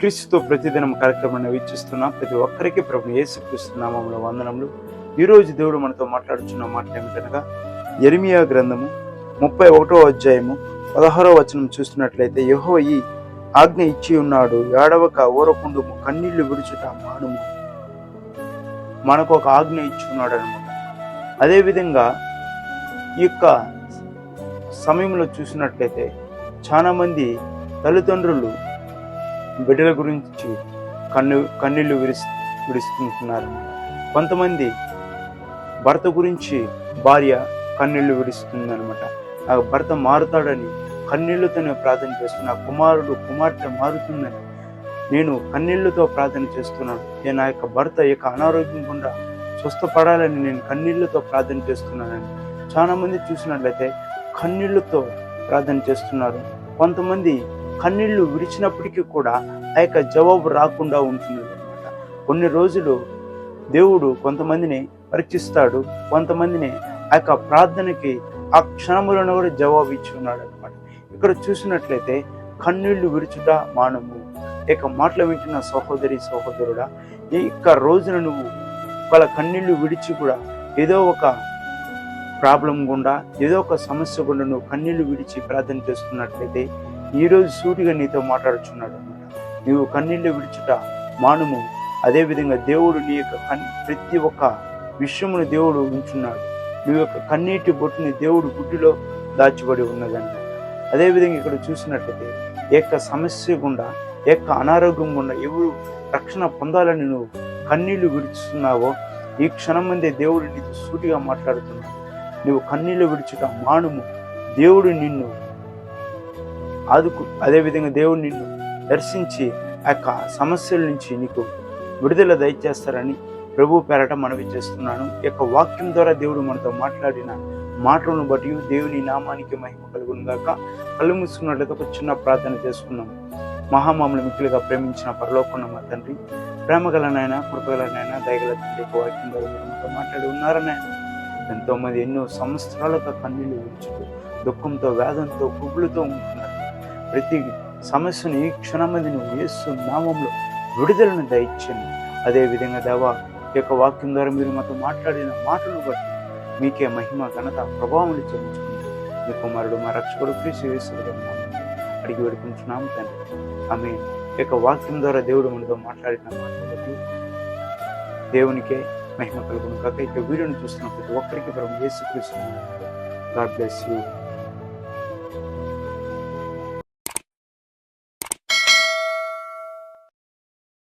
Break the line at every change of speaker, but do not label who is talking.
క్రీస్తుతో ప్రతిదినం కార్యక్రమాన్ని వీక్షిస్తున్న. ప్రతి ఒక్కరికి ప్రభు ఏసుక్రీస్తున్నామంలో వందనములు. ఈరోజు దేవుడు మనతో మాట్లాడుచున్న మాట ఏమిటనగా ఎరిమియా గ్రంథము ముప్పై ఒకటో అధ్యాయము పదహారో వచనం చూస్తున్నట్లయితే యహో ఈ ఆజ్ఞ ఇచ్చి ఉన్నాడు ఏడవక ఊరకుండు కన్నీళ్ళు విడుచుట మానుము. మనకు ఒక ఆజ్ఞ ఇచ్చి ఉన్నాడు అనమాట అదేవిధంగా ఈ యొక్క సమయంలో చూసినట్లయితే చాలామంది తల్లిదండ్రులు బిడ్డల గురించి కన్ను కన్నీళ్ళు విరిస్ విడుస్తుంటున్నారు కొంతమంది భర్త గురించి భార్య కన్నీళ్ళు విడుస్తుంది అనమాట ఆ భర్త మారుతాడని కన్నీళ్ళతోనే ప్రార్థన చేస్తున్నా కుమారుడు కుమార్తె మారుతుందని నేను కన్నీళ్ళతో ప్రార్థన చేస్తున్నాను. నేను ఆ యొక్క భర్త యొక్క అనారోగ్యం గుండా స్వస్థపడాలని నేను కన్నీళ్ళతో ప్రార్థన చేస్తున్నానని చాలామంది చూసినట్లయితే కన్నీళ్ళతో ప్రార్థన చేస్తున్నారు. కొంతమంది కన్నీళ్ళు విడిచినప్పటికీ కూడా ఆ యొక్క జవాబు రాకుండా ఉంటుంది అనమాట కొన్ని రోజులు దేవుడు కొంతమందిని పరీక్షిస్తాడు కొంతమందిని ఆ యొక్క ప్రార్థనకి ఆ క్షణములను కూడా జవాబు ఇచ్చి ఉన్నాడు అనమాట ఇక్కడ చూసినట్లయితే కన్నీళ్ళు విడుచుట మానము. ఇక మాటలు వింటున్న సహోదరి సహోదరుడా ఈ యొక్క రోజున నువ్వు వాళ్ళ కన్నీళ్ళు విడిచి కూడా ఏదో ఒక ప్రాబ్లం గుండా ఏదో ఒక సమస్య గుండా నువ్వు కన్నీళ్ళు విడిచి ప్రార్థన చేస్తున్నట్లయితే ఈరోజు సూటిగా నీతో మాట్లాడుచున్నాడు. నీవు కన్నీళ్ళు విడిచుట మానుము. అదేవిధంగా దేవుడు నీ యొక్క కన్ ప్రతి ఒక్క విషయమును దేవుడు ఉంచున్నాడు. నీ యొక్క కన్నీటి బొట్టుని దేవుడు గుడ్డిలో దాచిబడి ఉన్నదంట. అదేవిధంగా ఇక్కడ చూసినట్లయితే ఏ యొక్క సమస్య గుండా ఏ యొక్క అనారోగ్యం గుండా ఎవరు రక్షణ పొందాలని నువ్వు కన్నీళ్ళు విడుచుతున్నావో ఈ క్షణం ముందే దేవుడు నీతో సూటిగా మాట్లాడుతున్నాడు. నువ్వు కన్నీళ్ళు విడుచుట మానుము. దేవుడు నిన్ను ఆదుకు అదేవిధంగా దేవుడు నిన్ను దర్శించి ఆ యొక్క సమస్యల నుంచి నీకు విడుదల దయచేస్తారని ప్రభు పేరట మనవి చేస్తున్నాను. ఈ యొక్క వాక్యం ద్వారా దేవుడు మనతో మాట్లాడిన మాటలను బట్టి దేవుని నామానికి మహిమ కలుగును గాక. కళ్ళు మూసుకున్నట్లయితే ఒక చిన్న ప్రార్థన చేసుకున్నాం మహామాములు మిక్కులుగా ప్రేమించిన పరలోకున్న మా తండ్రి ప్రేమగలనైనా కృపగలనైనా దయగల తండ్రి వాక్యం ద్వారా మనతో మాట్లాడి ఉన్నారనాయన ఎంతోమంది ఎన్నో సంవత్సరాలుగా కన్నీళ్ళు విడుచుతూ దుఃఖంతో వేదంతో కుబులతో ఉంటున్నారు ప్రతి సమస్యను ఈ క్షణమంది నువ్వు వేస్తూ నామంలో విడుదలను దయచండి అదేవిధంగా దేవా ఈ యొక్క వాక్యం ద్వారా మీరు మాతో మాట్లాడిన మాటలను బట్టి మీకే మహిమ ఘనత ప్రభావం చెల్లించుకుంటూ మీ కుమారుడు మా రక్షకుడు క్రీస్తు అడిగి వేడుకుంటున్నాము తండ్రి. ఆమె ఈ యొక్క వాక్యం ద్వారా దేవుడు మనతో మాట్లాడిన మాటలు బట్టి దేవునికే మహిమ కలుగును కాక ఇక వీడియోని చూస్తున్న ప్రతి ఒక్కరికి ప్రభు యేసు క్రీస్తు గాడ్ బ్లెస్ యూ.